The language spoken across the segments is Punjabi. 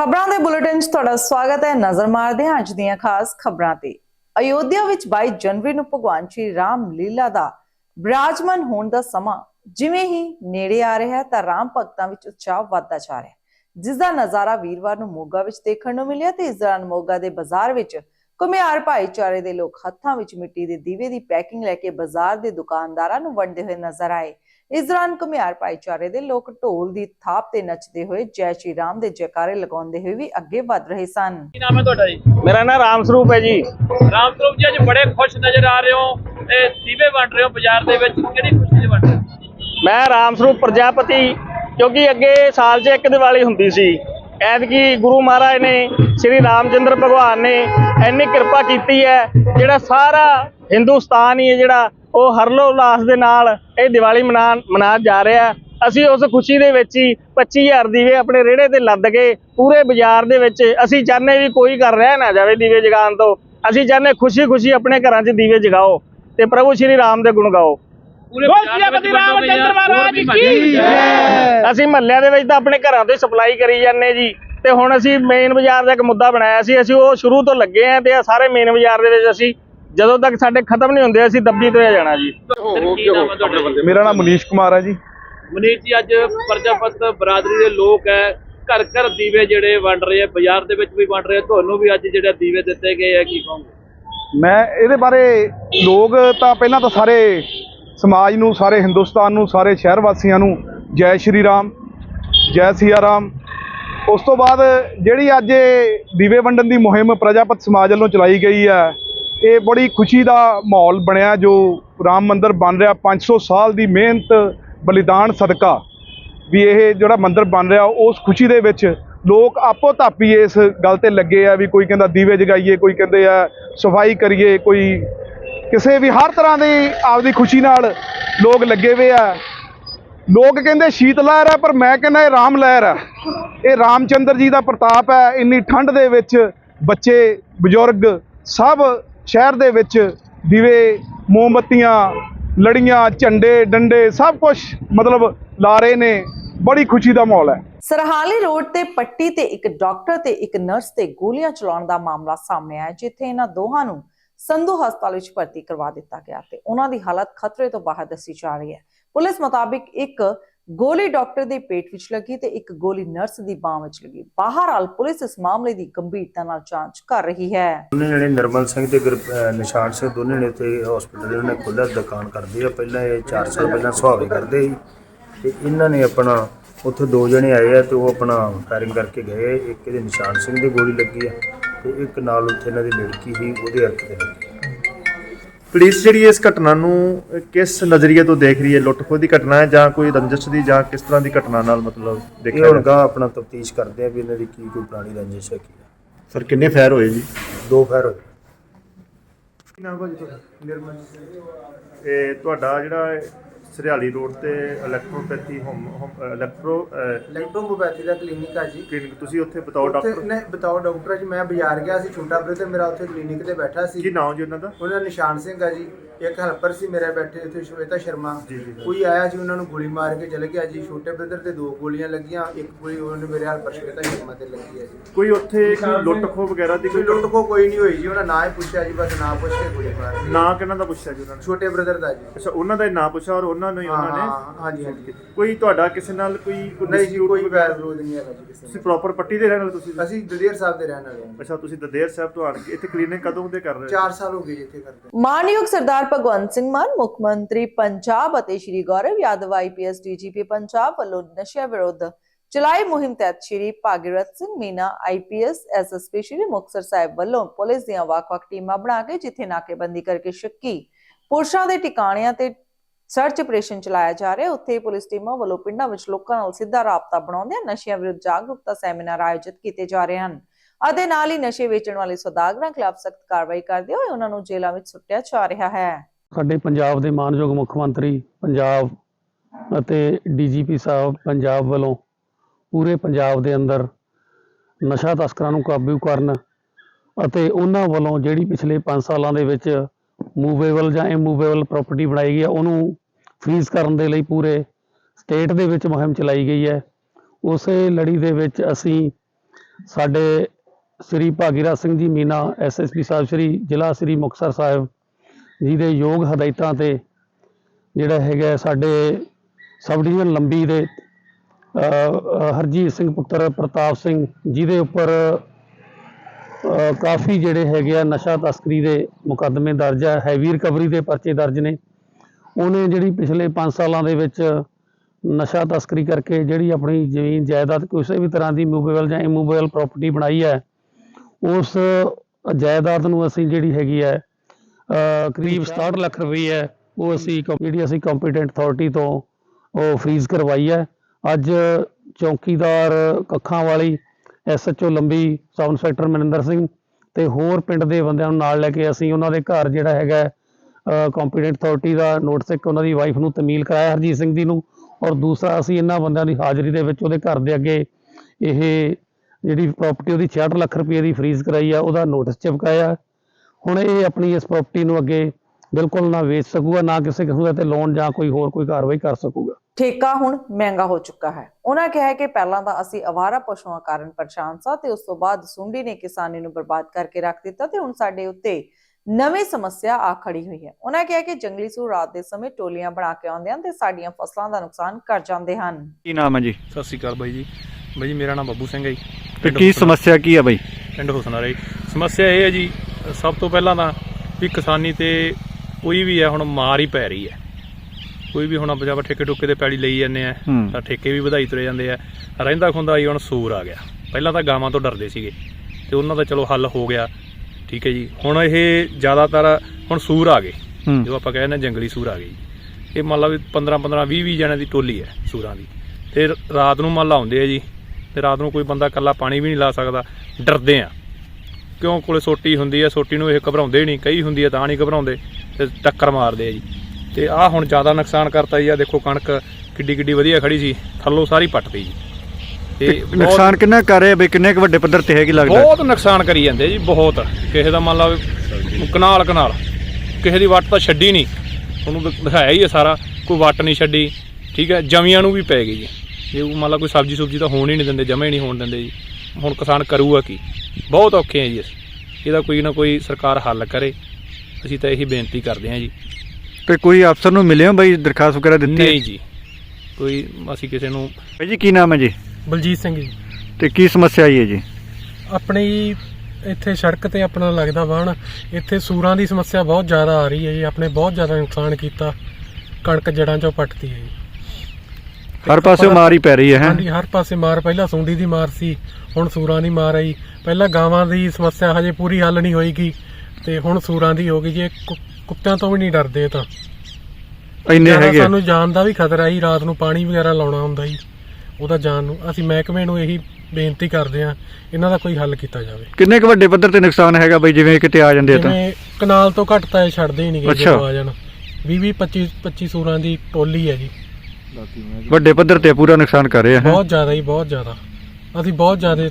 ਖਬਰਾਂ ਦੇ ਬੁਲੇਟਿਨ 'ਚ ਤੁਹਾਡਾ ਸਵਾਗਤ ਹੈ। ਨਜ਼ਰ ਮਾਰਦੇ ਹਾਂ ਅੱਜ ਦੀਆਂ ਖਾਸ ਖਬਰਾਂ ਤੇ। ਅਯੋਧਿਆ ਵਿੱਚ 22 ਜਨਵਰੀ ਨੂੰ ਭਗਵਾਨ ਸ਼੍ਰੀ ਰਾਮ ਲੀਲਾ ਦਾ ਬਿਰਾਜਮਾਨ ਹੋਣ ਦਾ ਸਮਾਂ ਜਿਵੇਂ ਹੀ ਨੇੜੇ ਆ ਰਿਹਾ ਹੈ, ਤਾਂ ਰਾਮ ਭਗਤਾਂ ਵਿੱਚ ਉਤਸ਼ਾਹ ਵੱਧਦਾ ਜਾ ਰਿਹਾ ਹੈ। ਜਿਸ ਦਾ ਨਜ਼ਾਰਾ ਵੀਰਵਾਰ ਨੂੰ ਮੋਗਾ ਵਿੱਚ ਦੇਖਣ ਨੂੰ ਮਿਲਿਆ ਤੇ ਇਸ ਦੌਰਾਨ ਮੋਗਾ ਦੇ ਬਾਜ਼ਾਰ ਵਿੱਚ ਘੁਮਿਆਰ ਭਾਈਚਾਰੇ ਦੇ ਲੋਕ ਹੱਥਾਂ ਵਿੱਚ ਮਿੱਟੀ ਦੇ ਦੀਵੇ ਦੀ ਪੈਕਿੰਗ ਲੈ ਕੇ ਬਾਜ਼ਾਰ ਦੇ ਦੁਕਾਨਦਾਰਾਂ ਨੂੰ ਵੰਡਦੇ ਹੋਏ ਨਜ਼ਰ ਆਏ। ਇਸ ਦੌਰਾਨ ਘੁਮਿਆਰ ਭਾਈਚਾਰੇ ਦੇ ਲੋਕ ਢੋਲ ਦੀ ਥਾਪ ਤੇ ਨੱਚਦੇ ਹੋਏ ਜੈ ਸ਼੍ਰੀ ਰਾਮ ਦੇ ਜੈਕਾਰੇ ਲਗਾਉਂਦੇ ਹੋਏ ਵੀ ਅੱਗੇ ਵਧ ਰਹੇ ਸਨ। ਕੀ ਨਾਮ ਹੈ ਤੁਹਾਡਾ ਜੀ? ਮੇਰਾ ਨਾਮ ਰਾਮ ਸਰੂਪ ਹੈ ਜੀ। ਰਾਮ ਸਰੂਪ ਜੀ ਅੱਜ ਬੜੇ ਖੁਸ਼ ਨਜ਼ਰ ਆ ਰਹੇ ਹੋ ਤੇ ਦੀਵੇ ਵੰਡ ਰਹੇ ਹੋ ਬਾਜ਼ਾਰ ਦੇ ਵਿੱਚ। ਕਿਹੜੀ ਖੁਸ਼ੀ ਵੰਡ ਰਹੇ ਹੋ? ਮੈਂ ਰਾਮ ਸਰੂਪ ਪ੍ਰਜਾਪਤੀ ਕਿਉਂਕਿ ਅੱਗੇ ਸਾਲ 'ਚ ਇੱਕ ਦੀਵਾਲੀ ਹੁੰਦੀ ਸੀ। ਐਤਕੀ ਗੁਰੂ ਮਹਾਰਾਜ ਨੇ, ਸ੍ਰੀ ਰਾਮਚੰਦਰ ਭਗਵਾਨ ਨੇ ਇੰਨੀ ਕਿਰਪਾ ਕੀਤੀ ਹੈ, ਜਿਹੜਾ ਸਾਰਾ ਹਿੰਦੁਸਤਾਨ ਹੀ ਹੈ ਜਿਹੜਾ, ਉਹ ਹਰਲੋ ਉਲਾਸ ਦੇ ਨਾਲ ਇਹ ਦੀਵਾਲੀ ਮਨਾ ਮਨਾ ਜਾ ਰਿਹਾ ਅਸੀਂ ਉਸ ਖੁਸ਼ੀ ਦੇ ਵਿੱਚ ਹੀ 25000 ਦੀਵੇ ਆਪਣੇ ਰੇੜੇ ਤੇ ਲੱਦ ਕੇ ਪੂਰੇ ਬਾਜ਼ਾਰ ਦੇ ਵਿੱਚ ਅਸੀਂ ਚਾਹੁੰਦੇ ਵੀ ਕੋਈ ਘਰ ਰਹਿ ਨਾ ਜਾਵੇ ਦੀਵੇ ਜਗਾਉਣ ਤੋਂ। ਅਸੀਂ ਚਾਹੁੰਦੇ ਖੁਸ਼ੀ-ਖੁਸ਼ੀ ਆਪਣੇ ਘਰਾਂ 'ਚ ਦੀਵੇ ਜਗਾਓ ਤੇ ਪ੍ਰਭੂ ਸ਼੍ਰੀ ਰਾਮ ਦੇ ਗੁਣ ਗਾਓ। ਮਹਾਰਾਜ ਕੀ ਅਸੀਂ ਮਹੱਲਿਆਂ ਦੇ ਵਿੱਚ ਤਾਂ ਆਪਣੇ ਘਰਾਂ ਤੋਂ ਸਪਲਾਈ ਕਰੀ ਜਾਂਦੇ ਜੀ। ਤੇ ਹੁਣ ਅਸੀਂ ਮੇਨ ਬਾਜ਼ਾਰ ਦਾ ਇੱਕ ਮੁੱਦਾ ਬਣਾਇਆ ਸੀ। ਅਸੀਂ ਉਹ ਸ਼ੁਰੂ ਤੋਂ ਲੱਗੇ ਆਂ ਤੇ ਸਾਰੇ ਮੇਨ ਬਾਜ਼ਾਰ ਦੇ ਵਿੱਚ ਅਸੀਂ ਜਦੋਂ ਤੱਕ ਸਾਡੇ ਖਤਮ ਨਹੀਂ ਹੁੰਦੇ ਅਸੀਂ ਦੱਬੀ ਤੇ ਜਾਣਾ ਜੀ। ਮੇਰਾ ਨਾਮ ਮਨੀਸ਼ ਕੁਮਾਰ ਹੈ ਜੀ। ਮਨੀਸ਼ ਜੀ ਅੱਜ ਪ੍ਰਜਾਪਤ ਬਰਾਦਰੀ ਦੇ ਲੋਕ ਹੈ। ਘਰ ਘਰ ਦੀਵੇ ਜਿਹੜੇ ਵੰਡ ਰਹੇ ਆ ਬਾਜ਼ਾਰ ਦੇ ਵਿੱਚ ਵੀ ਵੰਡ ਰਹੇ ਤੁਹਾਨੂੰ ਵੀ ਅੱਜ ਜਿਹੜੇ ਦੀਵੇ ਦਿੱਤੇ ਗਏ ਆ ਕੀ ਕਹੋਗੇ? ਮੈਂ ਇਹਦੇ ਬਾਰੇ ਲੋਕ ਤਾਂ ਪਹਿਲਾਂ ਤਾਂ ਸਾਰੇ ਸਮਾਜ ਨੂੰ, ਸਾਰੇ ਹਿੰਦੁਸਤਾਨ ਨੂੰ, ਸਾਰੇ ਸ਼ਹਿਰ ਵਾਸੀਆਂ ਨੂੰ ਜੈ ਸ਼੍ਰੀ ਰਾਮ, ਜੈ ਸਿਆ ਰਾਮ। ਉਸ ਤੋਂ ਬਾਅਦ ਜਿਹੜੀ ਅੱਜ ਇਹ ਦੀਵੇ ਵੰਡਣ ਦੀ ਮੁਹਿੰਮ ਪ੍ਰਜਾਪਤ ਸਮਾਜ ਵੱਲੋਂ ਚਲਾਈ ਗਈ ਹੈ, ਇਹ ਬੜੀ ਖੁਸ਼ੀ ਦਾ ਮਾਹੌਲ ਬਣਿਆ ਜੋ ਰਾਮ ਮੰਦਿਰ ਬਣ ਰਿਹਾ। 500 ਸਾਲ ਦੀ ਮਿਹਨਤ, ਬਲੀਦਾਨ ਸਦਕਾ ਵੀ ਇਹ ਜਿਹੜਾ ਮੰਦਿਰ ਬਣ ਰਿਹਾ, ਉਸ ਖੁਸ਼ੀ ਦੇ ਵਿੱਚ ਲੋਕ ਆਪੋ ਧਾਪੀ ਇਸ ਗੱਲ ਤੇ ਲੱਗੇ ਆ ਵੀ ਕੋਈ ਕਹਿੰਦਾ ਦੀਵੇ ਜਗਾਈਏ, ਕੋਈ ਕਹਿੰਦੇ ਆ ਸਫ਼ਾਈ ਕਰੀਏ, ਕੋਈ ਕਿਸੇ ਵੀ ਹਰ ਤਰ੍ਹਾਂ ਦੀ ਆਪਦੀ ਖੁਸ਼ੀ ਨਾਲ ਲੋਕ ਲੱਗੇ ਹੋਏ ਆ। ਲੋਕ ਕਹਿੰਦੇ ਸ਼ੀਤ ਲਹਿਰ ਹੈ, ਪਰ ਮੈਂ ਕਹਿੰਦਾ ਇਹ ਰਾਮ ਲਹਿਰ ਹੈ। ਇਹ ਰਾਮਚੰਦਰ ਜੀ ਦਾ ਪ੍ਰਤਾਪ ਹੈ, ਇੰਨੀ ਠੰਡ ਦੇ ਵਿੱਚ ਬੱਚੇ, ਬਜ਼ੁਰਗ ਸਭ ਸ਼ਹਿਰ ਦੇ ਵਿੱਚ ਦੀਵੇ, ਮੋਮਬੱਤੀਆਂ, ਲੜੀਆਂ, ਝੰਡੇ, ਡੰਡੇ ਸਭ ਕੁਝ ਮਤਲਬ ਲਾ ਰਹੇ ਨੇ। ਬੜੀ ਖੁਸ਼ੀ ਦਾ ਮਾਹੌਲ ਹੈ। ਸਰਹਾਲੀ ਰੋਡ ਤੇ ਪੱਟੀ ਤੇ ਇੱਕ ਡਾਕਟਰ ਤੇ ਇੱਕ ਨਰਸ ਤੇ ਗੋਲੀਆਂ ਚਲਾਉਣ ਦਾ ਮਾਮਲਾ ਸਾਹਮਣੇ ਆਇਆ, ਜਿੱਥੇ ਇਹਨਾਂ ਦੋਹਾਂ ਨੂੰ ਸੰਧੂ ਹਸਪਤਾਲ ਵਿੱਚ ਭਰਤੀ ਕਰਵਾ ਦਿੱਤਾ ਗਿਆ ਤੇ ਉਹਨਾਂ ਦੀ ਹਾਲਤ ਖਤਰੇ ਤੋਂ ਬਾਹਰ ਦੱਸੀ ਜਾ ਰਹੀ ਹੈ। ਪੁਲਿਸ ਮੁਤਾਬਿਕ ਇੱਕ ਗੋਲੀ ਡਾਕਟਰ ਦੇ ਪੇਟ ਵਿੱਚ ਲੱਗੀ ਤੇ ਇੱਕ ਗੋਲੀ ਨਰਸ ਦੀ ਬਾਹ ਵਿੱਚ ਲੱਗੀ। ਬਹਰਹਾਲ ਪੁਲਿਸ ਇਸ ਮਾਮਲੇ ਦੀ ਗੰਭੀਰਤਾ ਨਾਲ ਜਾਂਚ ਕਰ ਰਹੀ ਹੈ। ਦੋਨੇ ਜਣੇ ਨਿਰਮਲ ਸਿੰਘ ਤੇ ਗੁਰ- ਅਹ ਨਿਸ਼ਾਨ ਸਿੰਘ ਦੋਨੇ ਨੇ ਉੱਥੇ ਹਸਪੀਟਲ ਉਹਨਾਂ ਨੇ ਖੁੱਲ੍ਹਾ ਦੁਕਾਨ ਕਰਦੇ ਆ। ਪਹਿਲਾਂ ਇਹ 4 ਸਾਲ ਪਹਿਲਾਂ ਸੁਹਾਵੇ ਕਰਦੇ ਸੀ ਤੇ ਇਹਨਾਂ ਨੇ ਆਪਣਾ ਉੱਥੇ ਦੋ ਜਣੇ ਆਏ ਆ ਤੇ ਉਹ ਆਪਣਾ ਫਾਇਰਿੰਗ ਕਰਕੇ ਗਏ ਇੱਕ ਇਹਦੇ ਨਿਸ਼ਾਨ ਸਿੰਘ ਦੇ ਗੋਲੀ ਲੱਗੀ ਆ। ਤੇ ਇੱਕ ਨਾਲ ਉੱਥੇ ਇਹਨਾਂ ਦੀ ਲੜਕੀ ਸੀ ਉਹਦੇ ਹੱਥ ਤੇ ਲੱਗੀ। ਪੁਲਿਸ ਜਿਹੜੀ ਇਸ ਘਟਨਾ ਨੂੰ ਕਿਸ ਨਜ਼ਰੀਏ ਤੋਂ ਦੇਖ ਰਹੀ ਹੈ? ਲੁੱਟ ਖੋਹ ਦੀ ਘਟਨਾ ਹੈ ਜਾਂ ਕੋਈ ਰੰਜਿਸ਼ ਦੀ ਜਾਂ ਕਿਸ ਤਰ੍ਹਾਂ ਦੀ ਘਟਨਾ ਨਾਲ ਮਤਲਬ ਇਹ ਦੇਖਿਆ ਹੁਣ? ਗਾ ਆਪਣਾ ਤਫਤੀਸ਼ ਕਰਦੇ ਆ ਵੀ ਇਹਨਾਂ ਦੀ ਕੀ ਕੋਈ ਪੁਰਾਣੀ ਰੰਜਿਸ਼ ਹੈ ਕੀ ਆ। ਸਰ ਕਿੰਨੇ ਫਾਇਰ ਹੋਏ ਜੀ? ਦੋ ਫਾਇਰ ਹੋਏ। ਕੀ ਨਾਮ ਭਾਜੀ ਤੁਹਾਡਾ? ਨਿਰਮਲ ਇਹ ਤੁਹਾਡਾ ਜਿਹੜਾ ਸਰਿਆਲੀ ਰੋਡ ਤੇ electropathy home home- electro electrohomeopathy ਦਾ ਕਲੀਨਿਕ ਆ ਜੀ। ਕਲੀਨਿਕ ਤੁਸੀਂ ਉੱਥੇ ਬਤਾਓ ਉੱਥੇ ਡਾਕਟਰ ਨਹੀਂ ਬਤਾਓ ਡਾਕਟਰ ਜੀ ਮੈਂ ਬਾਜ਼ਾਰ ਗਿਆ ਸੀ ਛੋਟਾ ਬ੍ਰਦਰ ਮੇਰਾ ਉੱਥੇ ਕਲੀਨਿਕ ਤੇ ਬੈਠਾ ਸੀ। ਕੀ ਨਾਮ ਜੀ ਉਹਨਾਂ ਦਾ? ਉਹਨਾਂ ਦਾ ਨਿਸ਼ਾਨ ਸਿੰਘ ਆ ਜੀ। ਇੱਕ ਹੈਲਪਰ ਸੀ ਮੇਰੇ ਬੈਠੇ ਉੱਥੇ ਸ਼ਵੇਤਾ ਸ਼ਰਮਾ। ਜੀ, ਜੀ, ਜੀ। ਕੋਈ ਆਇਆ ਜੀ ਉਹਨਾਂ ਨੂੰ ਗੋਲੀ ਮਾਰ ਕੇ ਚਲੇ ਗਿਆ ਜੀ। ਛੋਟੇ ਬ੍ਰਦਰ ਤੇ ਦੋ ਗੋਲੀਆਂ ਲੱਗੀਆਂ। ਇੱਕ ਗੋਲੀ ਉਹਨੇ ਮੇਰੇ ਹੈਲਪਰ ਸ਼ਵੇਤਾ ਸ਼ਰਮਾ ਤੇ ਲੱਗੀ ਹੈ ਜੀ। ਕੋਈ ਉੱਥੇ ਕੋਈ ਲੁੱਟ ਖੋਹ ਵਗੈਰਾ ਦੀ ਕੋਈ ਕੋਈ ਲੁੱਟ ਕੋ ਕੋਈ ਨਹੀਂ ਹੋਈ ਜੀ। ਉਹਨਾਂ ਨਾ ਹੀ ਪੁੱਛਿਆ ਜੀ ਬਸ ਨਾ ਪੁੱਛ ਕੇ ਗੋਲੀ ਮਾਰ ਦਿੱਤੀ। ਨਾਂ ਕਿਹਨਾਂ ਦਾ ਪੁੱਛਿਆ ਜੀ ਉਹਨਾਂ ਨੇ? ਛੋਟੇ ਬ੍ਰਦਰ ਦਾ ਜੀ। ਅੱਛਾ ਉਹਨਾਂ ਦਾ ਹੀ ਨਾਂ ਪੁੱਛਿਆ ਔਰ ਉਹਨਾਂ ਨੂੰ ਹੀ ਉਹਨਾਂ ਨੇ। ਹਾਂ ਹਾਂਜੀ ਹਾਂਜੀ। ਕੋਈ ਤੁਹਾਡਾ ਕਿਸੇ ਨਾਲ ਕੋਈ ਨਹੀਂ ਜੀ dispute ਕੋਈ? ਵੈਰ ਵਿਰੋਧ ਨਹੀਂ ਹੈਗਾ ਜੀ ਕਿਸੇ ਤੁਸੀਂ ਨਾਲ ਪ੍ਰੋਪਰ ਪੱਟੀ ਦੇ ਰਹਿਣ ਵਾਲੇ ਤੁਸੀਂ? ਅਸੀਂ ਦਲੇਰ ਸਾਹਿਬ ਦੇ ਰਹਿਣ ਵਾਲੇ ਹਾਂ ਅੱਛਾ ਤੁਸੀਂ ਦਦੇਰ ਸਾਹਿਬ ਤੋਂ ਆਣ ਕੇ ਇੱਥੇ ਕਲੀਨਿਕ ਕਦੋਂ ਦੇ ਕਰ ਰਹੇ ਹੋ? 4 ਸਾਲ ਹੋ ਗਏ ਜੀ ਇੱਥੇ ਕਰਦੇ ਮਾਨਯੋਗ ਸਰਦਾਰ ਭਗਵੰਤ ਸਿੰਘ ਮਾਨ ਮੁੱਖ ਮੰਤਰੀ ਪੰਜਾਬ ਅਤੇ ਸ਼੍ਰੀ ਗੌਰਵ ਯਾਦਵ ਆਈਪੀਐਸ ਡੀਜੀਪੀ ਪੰਜਾਬ ਵੱਲੋਂ ਨਸ਼ਾ ਵਿਰੁੱਧ ਚਲਾਈ ਮੁਹਿੰਮ ਤਹਿਤ ਸ਼੍ਰੀ ਭਾਗੀਰਥ ਸਿੰਘ ਮੀਨਾ ਆਈਪੀਐਸ ਐਸਐਸਪੀ ਸ਼੍ਰੀ ਮੁਕਤਸਰ ਸਾਹਿਬ ਵੱਲੋਂ ਪੁਲਿਸ ਦੀਆਂ ਵੱਖ-ਵੱਖ ਟੀਮਾਂ ਬਣਾ ਕੇ ਜਿੱਥੇ ਨਾਕੇਬੰਦੀ ਕਰਕੇ ਸ਼ੱਕੀ ਪੁਰਸ਼ਾਂ ਦੇ ਟਿਕਾਣਿਆਂ ਤੇ ਸਰਚ ਆਪਰੇਸ਼ਨ ਚਲਾਇਆ ਜਾ ਰਿਹਾ ਉੱਥੇ ਪੁਲਿਸ ਟੀਮਾਂ ਵੱਲੋਂ ਪਿੰਡਾਂ ਵਿੱਚ ਲੋਕਾਂ ਨਾਲ ਸਿੱਧਾ ਰਾਬਤਾ ਬਣਾਉਂਦਿਆਂ ਨਸ਼ਿਆਂ ਵਿਰੁੱਧ ਜਾਗਰੂਕਤਾ ਸੈਮੀਨਾਰ ਆਯੋਜਿਤ ਕੀਤੇ ਜਾ ਰਹੇ ਹਨ। ਅਤੇ ਨਾਲ ਹੀ ਨਸ਼ੇ ਵੇਚਣ ਵਾਲੇ ਸੌਦਾਗਰਾਂ ਖਿਲਾਫ ਸਖਤ ਕਾਰਵਾਈ ਕਰਦੇ ਹੋਏ ਉਹਨਾਂ ਨੂੰ ਜੇਲ੍ਹਾਂ ਵਿੱਚ ਸੁੱਟਿਆ ਜਾ ਰਿਹਾ ਹੈ। ਸਾਡੇ ਪੰਜਾਬ ਦੇ ਮਾਨਯੋਗ ਮੁੱਖ ਮੰਤਰੀ ਪੰਜਾਬ ਅਤੇ ਡੀਜੀਪੀ ਸਾਹਿਬ ਪੰਜਾਬ ਵੱਲੋਂ ਪੂਰੇ ਪੰਜਾਬ ਦੇ ਅੰਦਰ ਨਸ਼ਾ ਤਸਕਰਾਂ ਨੂੰ ਕਾਬੂ ਕਰਨ ਅਤੇ ਉਹਨਾਂ ਵੱਲੋਂ ਜਿਹੜੀ ਪਿਛਲੇ 5 ਸਾਲਾਂ ਦੇ ਵਿੱਚ ਮੂਵੇਬਲ ਜਾਂ ਇਮੂਵੇਬਲ ਪ੍ਰਾਪਰਟੀ ਬਣਾਈ ਗਈ ਹੈ ਉਹਨੂੰ ਫ੍ਰੀਜ਼ ਕਰਨ ਦੇ ਲਈ ਪੂਰੇ ਸਟੇਟ ਦੇ ਵਿੱਚ ਮੁਹਿੰਮ ਚਲਾਈ ਗਈ ਹੈ। ਉਸੇ ਲੜੀ ਦੇ ਵਿੱਚ ਅਸੀਂ ਸਾਡੇ ਸ੍ਰੀ ਭਾਗੀਰਥ ਸਿੰਘ ਜੀ ਮੀਨਾ ਐਸਐਸਪੀ ਸਾਹਿਬ, ਸ੍ਰੀ ਜ਼ਿਲ੍ਹਾ ਸ੍ਰੀ ਮੁਕਤਸਰ ਸਾਹਿਬ ਜੀ ਦੇ ਯੋਗ ਹਦਾਇਤਾਂ ਤੇ ਜਿਹੜਾ ਹੈਗਾ ਸਾਡੇ ਸਬ ਡਿਵੀਜ਼ਨ ਲੰਬੀ ਦੇ ਹਰਜੀਤ ਸਿੰਘ ਪੁੱਤਰ ਪ੍ਰਤਾਪ ਸਿੰਘ ਜਿਹਦੇ ਉੱਪਰ ਕਾਫੀ ਜਿਹੜੇ ਹੈਗੇ ਆ ਨਸ਼ਾ ਤਸਕਰੀ ਦੇ ਮੁਕੱਦਮੇ ਦਰਜ ਹੈ ਹੈਵੀ ਰਿਕਵਰੀ ਦੇ ਪਰਚੇ ਦਰਜ ਨੇ। ਉਹਨੇ ਜਿਹੜੀ ਪਿਛਲੇ 5 ਸਾਲਾਂ ਦੇ ਵਿੱਚ ਨਸ਼ਾ ਤਸਕਰੀ ਕਰਕੇ ਜਿਹੜੀ ਆਪਣੀ ਜ਼ਮੀਨ, ਜਾਇਦਾਦ ਕਿਸੇ ਵੀ ਤਰ੍ਹਾਂ ਦੀ ਮੂਵੇਬਲ ਜਾਂ ਇਮੂਵੇਬਲ ਪ੍ਰਾਪਰਟੀ ਬਣਾਈ ਹੈ, ਉਸ ਜਾਇਦਾਦ ਨੂੰ ਅਸੀਂ ਜਿਹੜੀ ਹੈਗੀ ਹੈ ਕਰੀਬ 67 ਲੱਖ ਰੁਪਏ ਹੈ, ਉਹ ਅਸੀਂ ਕੰ- ਜਿਹੜੀ ਅਸੀਂ ਕੰਪੀਟੈਂਟ ਅਥਾਰਟੀ ਤੋਂ ਉਹ ਫ੍ਰੀਜ਼ ਕਰਵਾਈ ਹੈ। ਅੱਜ ਚੌਕੀਦਾਰ ਕੱਖਾਂ ਵਾਲੀ ਐਸਐਚਓ ਲੰਬੀ ਸਬ ਇੰਸਪੈਕਟਰ ਮਨਿੰਦਰ ਸਿੰਘ ਤੇ ਹੋਰ ਪਿੰਡ ਦੇ ਬੰਦਿਆਂ ਨੂੰ ਨਾਲ ਲੈ ਕੇ ਅਸੀਂ ਉਹਨਾਂ ਦੇ ਘਰ ਜਿਹੜਾ ਹੈਗਾ ਕੰਪੀਟੈਂਟ ਅਥਾਰਟੀ ਦਾ ਨੋਟਿਸ ਇੱਕ ਉਹਨਾਂ ਦੀ ਵਾਈਫ ਨੂੰ ਤਮੀਲ ਕਰਾਇਆ ਹਰਜੀਤ ਸਿੰਘ ਦੀ ਨੂੰ ਔਰ ਦੂਸਰਾ ਅਸੀਂ ਇਹਨਾਂ ਬੰਦਿਆਂ ਦੀ ਹਾਜ਼ਰੀ ਦੇ ਵਿੱਚ ਉਹਦੇ ਘਰ ਦੇ ਅੱਗੇ ਇਹ ਜਿਹੜੀ ਪ੍ਰਾਪਰਟੀ ਉਹਦੀ 66 ਲੱਖ ਰੁਪਏ ਦੀ ਫ੍ਰੀਜ਼ ਕਰਾਈ ਆ, ਉਹਦਾ ਨੋਟਿਸ ਚਿਪਕਾਇਆ। ਹੁਣ ਇਹ ਆਪਣੀ ਇਸ ਪ੍ਰਾਪਰਟੀ ਨੂੰ ਅੱਗੇ ਬਿਲਕੁਲ ਨਾ ਵੇਚ ਸਕੂਗਾ, ਨਾ ਕਿਸੇ ਕਿਸਮ ਦਾ ਤੇ ਲੋਨ ਜਾਂ ਕੋਈ ਹੋਰ ਕੋਈ ਕਾਰਵਾਈ ਕਰ ਸਕੂਗਾ। ਠੇਕਾ ਹੁਣ ਮਹਿੰਗਾ ਹੋ ਚੁੱਕਾ ਹੈ। ਉਹਨਾਂ ਕਿਹਾ ਕਿ ਪਹਿਲਾਂ ਤਾਂ ਅਸੀਂ ਅਵਾਰਾ ਪਸ਼ੂਆਂ ਕਾਰਨ ਪਰੇਸ਼ਾਨ ਸਾਂ ਤੇ ਉਸ ਤੋਂ ਬਾਅਦ ਸੁੰਡੀ ਨੇ ਕਿਸਾਨੀ ਨੂੰ ਬਰਬਾਦ ਕਰਕੇ ਰੱਖ ਦਿੱਤਾ ਤੇ ਹੁਣ ਸਾਡੇ ਉੱਤੇ ਨਵੀਂ ਸਮੱਸਿਆ ਆ ਖੜੀ ਹੋਈ ਹੈ। ਉਹਨਾਂ ਕਿਹਾ ਕਿ ਜੰਗਲੀ ਸੂਰ ਰਾਤ ਦੇ ਸਮੇਂ ਟੋਲੀਆਂ ਬਣਾ ਕੇ ਆਉਂਦੇ ਹਨ ਤੇ ਸਾਡੀਆਂ ਫਸਲਾਂ ਦਾ ਨੁਕਸਾਨ ਕਰ ਜਾਂਦੇ ਹਨ। ਕੀ ਨਾਮ ਹੈ ਜੀ? ਸਤਿ ਸ਼੍ਰੀ ਅਕਾਲ ਬਾਈ ਜੀ। ਬਾਈ ਜੀ ਮੇਰਾ ਨਾਮ ਬੱਬੂ ਸਿੰਘ ਹੈ ਜੀ। ਤੇ ਕੀ ਹੁਸਨਾ- ਸਮੱਸਿਆ ਕੀ ਹੈ ਬਾਈ? ਪਿੰਡ ਹੁਸਨਾਰਾ ਜੀ ਸਮੱਸਿਆ ਇਹ ਹੈ ਜੀ ਸਭ ਤੋਂ ਪਹਿਲਾਂ ਤਾਂ ਵੀ ਕਿਸਾਨੀ ਤੇ ਕੋਈ ਵੀ ਹੈ ਹੁਣ ਮਾਰ ਹੀ ਪੈ ਰਹੀ ਹੈ। ਕੋਈ ਵੀ ਹੁਣ ਆਪਾਂ ਠੇਕੇ ਟੁੱਕੇ ਤੇ ਪੈੜੀ ਲਈ ਜਾਂਦੇ ਆ ਹੂੰ। ਤਾਂ ਠੇਕੇ ਵੀ ਵਧਾਈ ਤੁਰੇ ਜਾਂਦੇ ਆ। ਰਹਿੰਦਾ ਖੁੰਦਾ ਜੀ ਹੁਣ ਸੂਰ ਆ ਗਿਆ। ਪਹਿਲਾਂ ਤਾਂ ਗਾਵਾਂ ਤੋਂ ਡਰਦੇ ਸੀਗੇ। ਤੇ ਉਹਨਾਂ ਦਾ ਚਲੋ ਹੱਲ ਹੋ ਗਿਆ। ਠੀਕ ਹੈ ਜੀ। ਹੁਣ ਇਹ ਜ਼ਿਆਦਾਤਰ ਹੁਣ ਸੂਰ ਆ ਗਏ। ਹੂੰ। ਜੋ ਆਪਾਂ ਕਹਿੰਦੇ ਨੇ ਜੰਗਲੀ ਸੂਰ ਆ ਗਏ ਜੀ। ਇਹ ਮੰਨ ਲਾ ਵੀ 15 15 20 20 ਜਣਿਆਂ ਦੀ ਟੋਲੀ ਹੈ ਸੂਰਾਂ ਦੀ। ਤੇ ਰ- ਰਾਤ ਨੂੰ ਮੰਨ ਲਾ ਆਉਂਦੇ ਆ ਜੀ ਤੇ ਰਾਤ ਨੂੰ ਕੋਈ ਬੰਦਾ ਇਕੱਲਾ ਪਾਣੀ ਵੀ ਨਹੀਂ ਲਾ ਸਕਦਾ ਡਰਦੇ ਆ। ਕਿਉਂ? ਕੋਲੇ ਸੋਟੀ ਹੁੰਦੀ ਹੈ ਸੋਟੀ ਨੂੰ ਇਹ ਘਬਰਾਉਂਦੇ ਨਹੀਂ ਕਈ ਹੁੰਦੀ ਹੈ ਤਾਂ ਨਹੀਂ ਘਬਰਾਉਂਦੇ ਤੇ ਟੱਕਰ ਮਾਰਦੇ ਆ ਜੀ। ਤੇ ਆਹ ਹੁਣ ਜ਼ਿਆਦਾ ਨੁਕਸਾਨ ਕਰਤਾ ਜੀ ਆ ਦੇਖੋ ਕਣਕ ਕਿੱਡੀ ਕਿੱਡੀ ਵਧੀਆ ਖੜੀ ਸੀ ਥੱਲੋਂ ਸਾਰੀ ਪੱਟਤੀ ਜੀ। ਤੇ ਨੁਕਸਾਨ ਕਿੰਨਾ ਕਰ ਰਿਹਾ ਬਈ ਕਿੰਨੇ ਕੁ ਵੱਡੇ ਪੱਧਰ ਤੇ ਹੈਗੀ ਲੱਗਦਾ? ਬਹੁਤ ਨੁਕਸਾਨ ਕਰੀ ਜਾਂਦੇ ਜੀ ਬਹੁਤ। ਕਿਸੇ ਦਾ ਮੰਨ ਲਾ ਕਨਾਲ ਕਨਾਲ। ਕਿਸੇ ਦੀ ਵੱਟ ਤਾਂ ਛੱਡੀ ਨਹੀਂ। ਉਹਨੂੰ ਦਿਖਾਇਆ ਹੀ ਹੈ ਸਾਰਾ। ਕੋਈ ਵੱਟ ਨਹੀਂ ਛੱਡੀ। ਠੀਕ ਹੈ ਜਮੀਆਂ ਨੂੰ ਵੀ ਪੈ ਗਈ ਜੀ। ਜੇ ਉਹ ਮੰਨ ਲਾ ਕੋਈ ਸਬਜ਼ੀ ਸੁਬਜ਼ੀ ਤਾਂ ਹੋਣ ਹੀ ਨਹੀਂ ਦਿੰਦੇ ਜਮੇ ਹੀ ਨਹੀਂ ਹੋਣ ਦਿੰਦੇ ਜੀ। ਹੁਣ ਕਿਸਾਨ ਕਰੂਗਾ ਕੀ? ਬਹੁਤ ਔਖੇ ਆ ਜੀ ਅਸੀਂ। ਇਹਦਾ ਕੋਈ ਨਾ ਕੋਈ ਸਰਕਾਰ ਹੱਲ ਕਰੇ। ਅਸੀਂ ਤਾਂ ਇਹੀ ਬੇਨਤੀ ਕਰਦੇ ਹਾਂ ਜੀ। ਤੇ ਕੋਈ ਅਫਸਰ ਨੂੰ ਮਿਲੇ ਹੋ ਬਾਈ ਦਰਖਾਸਤ ਵਗੈਰਾ ਦਿੱਤੀ ਹੈ? ਨਹੀਂ ਜੀ। ਕੋਈ ਅਸੀਂ ਕਿਸੇ ਨੂੰ ਬਾਈ ਜੀ ਕੀ ਨਾਮ ਹੈ ਜੀ? ਬਲਜੀਤ ਸਿੰਘ ਜੀ। ਤੇ ਕੀ ਸਮੱਸਿਆ ਆਈ ਹੈ ਜੀ? ਆਪਣੀ ਇੱਥੇ ਸੜਕ ਤੇ ਆਪਣਾ ਲੱਗਦਾ ਵਾਹਣ ਇੱਥੇ ਸੂਰਾਂ ਦੀ ਸਮੱਸਿਆ ਬਹੁਤ ਜ਼ਿਆਦਾ ਆ ਰਹੀ ਹੈ ਜੀ ਆਪਣੇ ਬਹੁਤ ਜ਼ਿਆਦਾ ਨੁਕਸਾਨ ਕੀਤਾ ਕਣਕ ਜੜਾਂ ਚੋਂ ਪੱਟਤੀ ਹੈ ਜੀ। ਹਰ ਪਾਸੇ ਮਾਰ ਹੀ ਪੈ ਰਹੀ ਹੈ ਹੈਂ? ਹਾਂਜੀ ਹਰ ਪਾਸੇ ਮਾਰ ਪਹਿਲਾਂ ਸੁੰਡੀ ਦੀ ਮਾਰ ਸੀ ਹੁਣ ਸੂਰਾਂ ਦੀ ਮਾਰ ਆਈ। ਪਹਿਲਾਂ ਗਾਵਾਂ ਦੀ ਸਮੱਸਿਆ ਹਜੇ ਪੂਰੀ ਹੱਲ ਨਹੀਂ ਹੋਈਗੀ ਤੇ ਹੁਣ ਸੂਰਾਂ ਦੀ ਹੋ ਗਈ ਜੀ ਇਹ ਕੁ- ਕੁੱਤਿਆਂ ਤੋਂ ਵੀ ਨਹੀਂ ਡਰਦੇ ਇਹ ਤਾਂ। ਇੰਨੇ ਜ਼ਿਆਦਾ ਹੈਗੇ। ਸਾਨੂੰ ਜਾਨ ਦਾ ਵੀ ਖਤਰਾ ਹੀ ਰਾਤ ਨੂੰ ਪਾਣੀ ਵਗੈਰਾ ਲਾਉਣਾ ਹੁੰਦਾ ਜੀ। ਉਹਦਾ ਜਾਨ ਨੂੰ। ਅਸੀਂ ਮਹਿਕਮੇ ਨੂੰ ਇਹੀ ਬੇਨਤੀ ਕਰਦੇ ਹਾਂ ਇਹਨਾਂ ਦਾ ਕੋਈ ਹੱਲ ਕੀਤਾ ਜਾਵੇ। ਕਿੰਨੇ ਕੁ ਵੱਡੇ ਪੱਧਰ ਤੇ ਨੁਕਸਾਨ ਹੈਗਾ ਬਾਈ ਜਿਵੇਂ ਕਿਤੇ ਆ ਜਾਂਦੇ ਆ ਤਾਂ? ਜਿਵੇਂ ਕਨਾਲ ਤੋਂ ਘੱਟ ਤਾਂ ਇਹ ਛੱਡਦੇ ਹੀ ਨਹੀਂ ਅੱਛਾ। ਜਦੋਂ ਆ ਜਾਣ। 20 20 25 25 ਸੂਰਾਂ ਦੀ ਟੋਲੀ ਹੈ ਜੀ। ਵੱਡੇ ਪੱਧਰ ਤੇ ਪੂਰਾ ਨੁਕਸਾਨ ਕਰ ਰਹੇ ਆ ਹੈਂ? ਬਹੁਤ ਜ਼ਿਆਦਾ ਹੀ ਬਹੁਤ ਜ਼ਿਆਦਾ। ਅਸੀਂ ਬਹੁਤ ਜ਼ਿਆਦਾ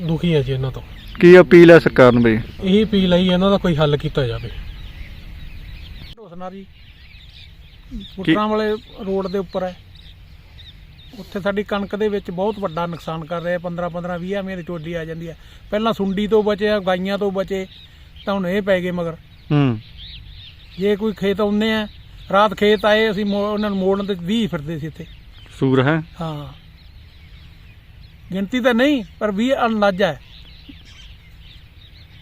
ਦੁਖੀ ਹਾਂ ਜੀ ਇਹਨਾਂ ਤੋਂ। ਕੀ ਅਪੀਲ ਹੈ ਸਰਕਾਰ ਨੂੰ ਬਈ? ਇਹੀ ਅਪੀਲ ਹੈ ਜੀ, ਇਹਨਾਂ ਦਾ ਕੋਈ ਹੱਲ ਕੀਤਾ ਜਾਵੇ। ਢੋਸਨਾ ਜੀ ਪੁੱਟਰਾਂ ਵਾਲੇ ਰੋਡ ਦੇ ਉੱਪਰ ਹੈ। ਉੱਥੇ ਸਾਡੀ ਕਣਕ ਦੇ ਵਿੱਚ ਬਹੁਤ ਵੱਡਾ ਨੁਕਸਾਨ ਕਰ ਰਿਹਾ 15 15 20 ਐਵੇਂ ਦੀ ਟੋਲੀ ਆ ਜਾਂਦੀ ਹੈ। ਪਹਿਲਾਂ ਸੁੰਡੀ ਤੋਂ ਬਚੇ ਆ ਗਾਈਆਂ ਤੋਂ ਬਚੇ ਤਾਂ ਹੁਣ ਇਹ ਪੈ ਗਏ ਮਗਰ। ਹੂੰ। ਜੇ ਕੋਈ ਖੇਤ ਆਉਂਦੇ ਆ ਰਾਤ ਖੇਤ ਆਏ ਅਸੀਂ ਉਹਨਾਂ ਨੂੰ ਮੋੜਨ ਤੇ 20 ਫਿਰਦੇ ਸੀ ਇੱਥੇ। ਸੂਰ ਹੈ। ਹਾਂ। ਗਿਣਤੀ ਤਾਂ ਨਹੀਂ ਪਰ 20 ਅੰਦਾਜ਼ਾ ਹੈ।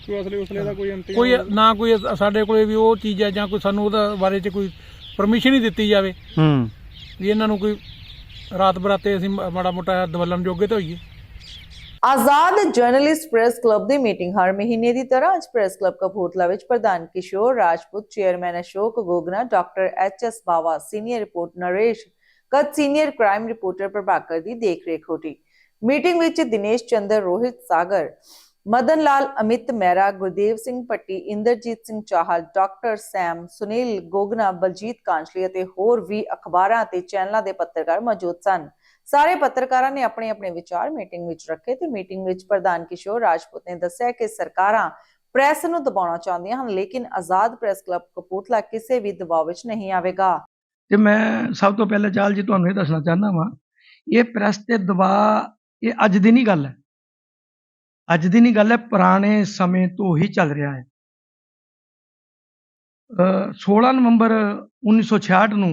ਕੋਈ ਅਸਲੇ ਉਸਲੇ ਦਾ ਕੋਈ ਕੋਈ ਨਾ ਕੋਈ ਸਾਡੇ ਕੋਲੇ ਵੀ ਉਹ ਚੀਜ਼ ਹੈ ਜਾਂ ਕੋਈ ਸਾਨੂੰ ਉਹਦਾ ਬਾਰੇ 'ਚ ਕੋਈ ਪਰਮਿਸ਼ਨ ਹੀ ਦਿੱਤੀ ਜਾਵੇ। ਹੂੰ। ਵੀ ਇਹਨਾਂ ਨੂੰ ਕੋਈ ਰਾਤ ਬਰਾਤੇ ਅਸੀਂ ਮਾੜਾ ਮੋਟਾ ਦਵਲਣ ਜੋਗੇ ਤਾਂ ਹੋਈਏ। ਆਜ਼ਾਦ ਜਰਨਲਿਸਟ ਪ੍ਰੈਸ ਕਲੱਬ ਦੀ ਮੀਟਿੰਗ ਹਰ ਮਹੀਨੇ ਦੀ ਤਰ੍ਹਾਂ ਅੱਜ ਪ੍ਰੈਸ ਕਲੱਬ ਕਪੂਰਥਲਾ ਵਿੱਚ ਪ੍ਰਧਾਨ Kishore Rajput, chairman Ashok Gogna, doctor H S Bawa, senior report Naresh ਕਦ, ਸੀਨੀਅਰ ਕ੍ਰਾਈਮ ਰਿਪੋਰਟਰ ਪ੍ਰਭਾਕਰ ਦੀ ਦੇਖਰੇਖ ਹੋਟੀ ਮੀਟਿੰਗ ਵਿੱਚ ਦਿਨੇਸ਼ ਚੰਦਰ, ਰੋਹਿਤ ਸਾਗਰ ਮਦਨ ਲਾਲ, ਅਮਿਤ ਮਹਿਰਾ, ਗੁਰਦੇਵ ਸਿੰਘ ਪੱਟੀ ਇੰਦਰਜੀਤ ਸਿੰਘ ਚਾਹਲ, ਡਾਕਟਰ ਸੈਮ, ਸੁਨੀਲ ਗੋਗਨਾ, ਬਲਜੀਤ ਕਾਂਚਲੀ ਅਤੇ ਹੋਰ ਵੀ ਅਖਬਾਰਾਂ ਅਤੇ ਚੈਨਲਾਂ ਦੇ ਪੱਤਰਕਾਰ ਮੌਜੂਦ ਸਨ। ਸਾਰੇ ਪੱਤਰਕਾਰਾਂ ਨੇ ਆਪਣੇ ਆਪਣੇ ਵਿਚਾਰ ਮੀਟਿੰਗ ਵਿੱਚ ਰੱਖੇ ਤੇ ਮੀਟਿੰਗ ਵਿੱਚ ਪ੍ਰਧਾਨ ਕਿਸ਼ੋਰ ਰਾਜਪੂਤ ਨੇ ਦੱਸਿਆ ਕਿ ਸਰਕਾਰਾਂ ਪ੍ਰੈਸ ਨੂੰ ਦਬਾਉਣਾ ਚਾਹੁੰਦੀਆਂ ਹਨ, ਲੇਕਿਨ ਆਜ਼ਾਦ ਪ੍ਰੈਸ ਕਲੱਬ ਕਪੂਰਥਲਾ ਕਿਸੇ ਵੀ ਦਬਾਅ ਵਿੱਚ ਨਹੀਂ ਆਵੇਗਾ। ਤੇ ਮੈਂ ਸਭ ਤੋਂ ਪਹਿਲਾਂ ਚਾਲ ਜੀ, ਤੁਹਾਨੂੰ ਇਹ ਦੱਸਣਾ ਚਾਹੁੰਦਾ ਵਾਂ, ਇਹ ਪ੍ਰੈਸ ਤੇ ਦਬਾਅ, ਇਹ ਅੱਜ ਦੀ ਨਹੀਂ ਗੱਲ ਹੈ। ਅੱਜ ਦੀ ਨਹੀਂ ਗੱਲ ਹੈ ਪੁਰਾਣੇ ਸਮੇਂ ਤੋਂ ਹੀ ਚੱਲ ਰਿਹਾ ਹੈ। ਅ, 16 ਨਵੰਬਰ 1966 ਨੂੰ